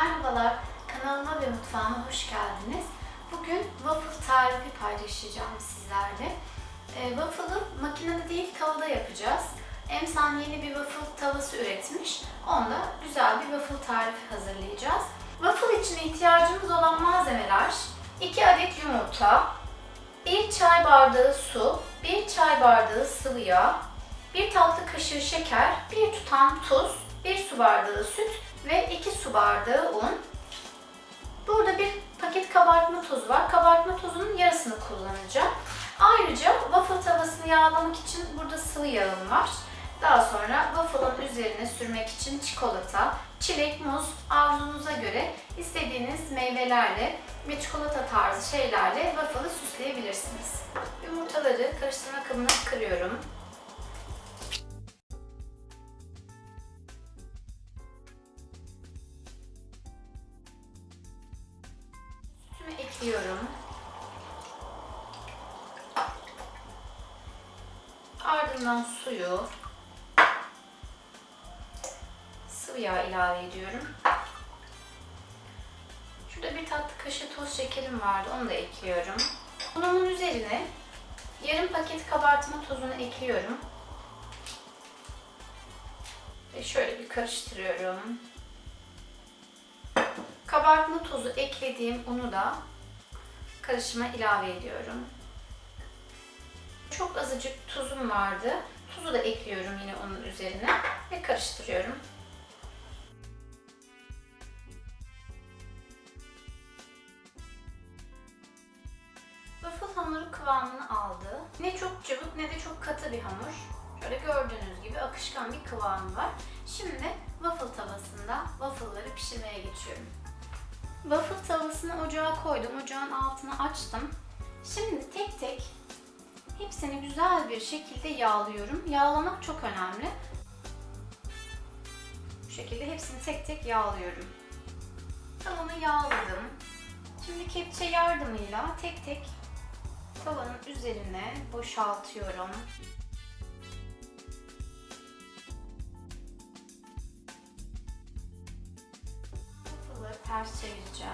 Merhabalar, kanalıma ve mutfağıma hoş geldiniz. Bugün waffle tarifi paylaşacağım sizlerle. E, waffle'ı makinede değil tavada yapacağız. Emsan yeni bir waffle tavası üretmiş. Onda güzel bir waffle tarifi hazırlayacağız. Waffle için ihtiyacımız olan malzemeler 2 adet yumurta, 1 çay bardağı su, 1 çay bardağı sıvı yağ, 1 tatlı kaşığı şeker, 1 tutam tuz, 1 su bardağı süt ve 2 su bardağı un. Burada bir paket kabartma tozu var. Kabartma tozunun yarısını kullanacağım. Ayrıca waffle tavasını yağlamak için burada sıvı yağım var. Daha sonra waffle'ın üzerine sürmek için çikolata, çilek, muz arzunuza göre istediğiniz meyvelerle ve çikolata tarzı şeylerle waffle'ı süsleyebilirsiniz. Yumurtaları karıştırma kabına kırıyorum. Ekliyorum. Ardından suyu, sıvı yağ ilave ediyorum. Şurada bir tatlı kaşığı toz şekerim vardı, onu da ekliyorum. Unumun üzerine yarım paket kabartma tozunu ekliyorum. Ve şöyle bir karıştırıyorum. Kabartma tozu eklediğim unu da karışıma ilave ediyorum. Çok azıcık tuzum vardı. Tuzu da ekliyorum yine onun üzerine ve karıştırıyorum. Waffle hamuru kıvamını aldı. Ne çok cıvık ne de çok katı bir hamur. Şöyle gördüğünüz gibi akışkan bir kıvamı var. Şimdi waffle tavasında waffle'ları pişirmeye geçiyorum. Waffle tavasını ocağa koydum. Ocağın altını açtım. Şimdi tek tek hepsini güzel bir şekilde yağlıyorum. Yağlamak çok önemli. Bu şekilde hepsini tek tek yağlıyorum. Tavamı yağladım. Şimdi kepçe yardımıyla tek tek tavanın üzerine boşaltıyorum. Ters çevireceğim.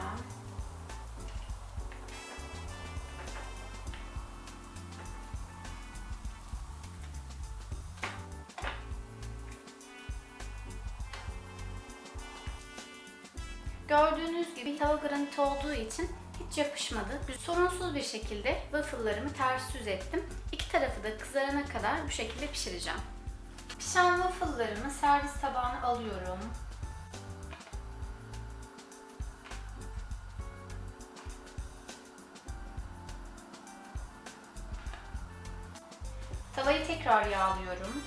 Gördüğünüz gibi tava granit olduğu için hiç yapışmadı. Sorunsuz bir şekilde waffle'larımı ters yüz ettim. İki tarafı da kızarana kadar bu şekilde pişireceğim. Pişen waffle'larımı servis tabağına alıyorum. Tavayı tekrar yağlıyorum.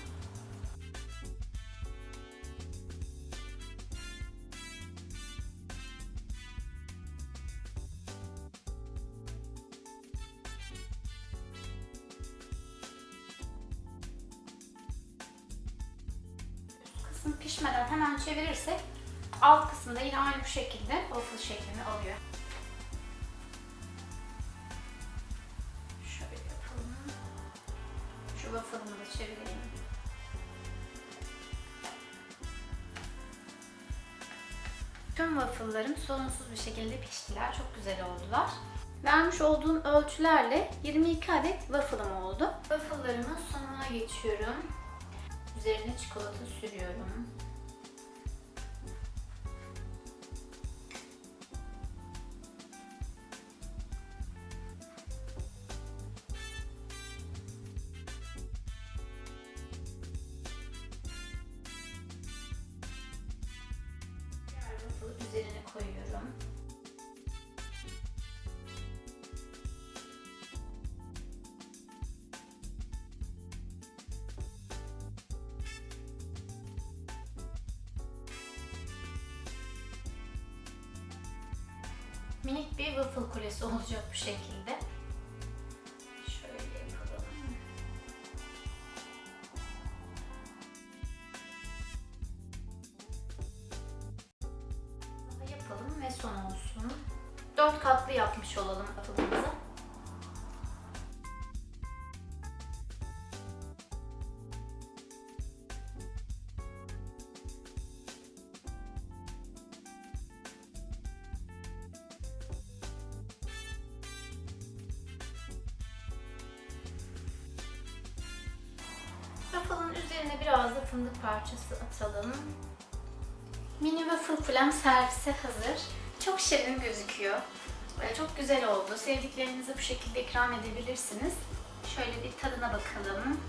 kısım pişmeden hemen çevirirsek alt kısımda yine aynı bu şekilde waffle şeklini alıyor. Şu waffle'ımı da çevireyim. Tüm waffle'larım sorunsuz bir şekilde piştiler. Çok güzel oldular. Vermiş olduğum ölçülerle 22 adet waffle'ım oldu. Waffle'larımın sonuna geçiyorum. Üzerine çikolata sürüyorum. Koyuyorum. Minik bir waffle kulesi olacak bu şekilde. piston olsun. Dört katlı yapmış olalım atılımızı. Waffle'ın üzerine biraz da fındık parçası atalım. Mini waffle flam servise hazır. Çok şirin gözüküyor. Çok güzel oldu. Sevdiklerinize bu şekilde ikram edebilirsiniz. Şöyle bir tadına bakalım.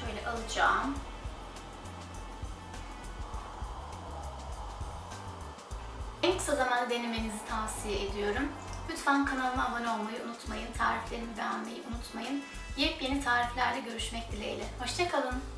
Şöyle alacağım. En kısa zamanda denemenizi tavsiye ediyorum. Lütfen kanalıma abone olmayı unutmayın. Tariflerimi beğenmeyi unutmayın. Yepyeni tariflerle görüşmek dileğiyle. Hoşçakalın.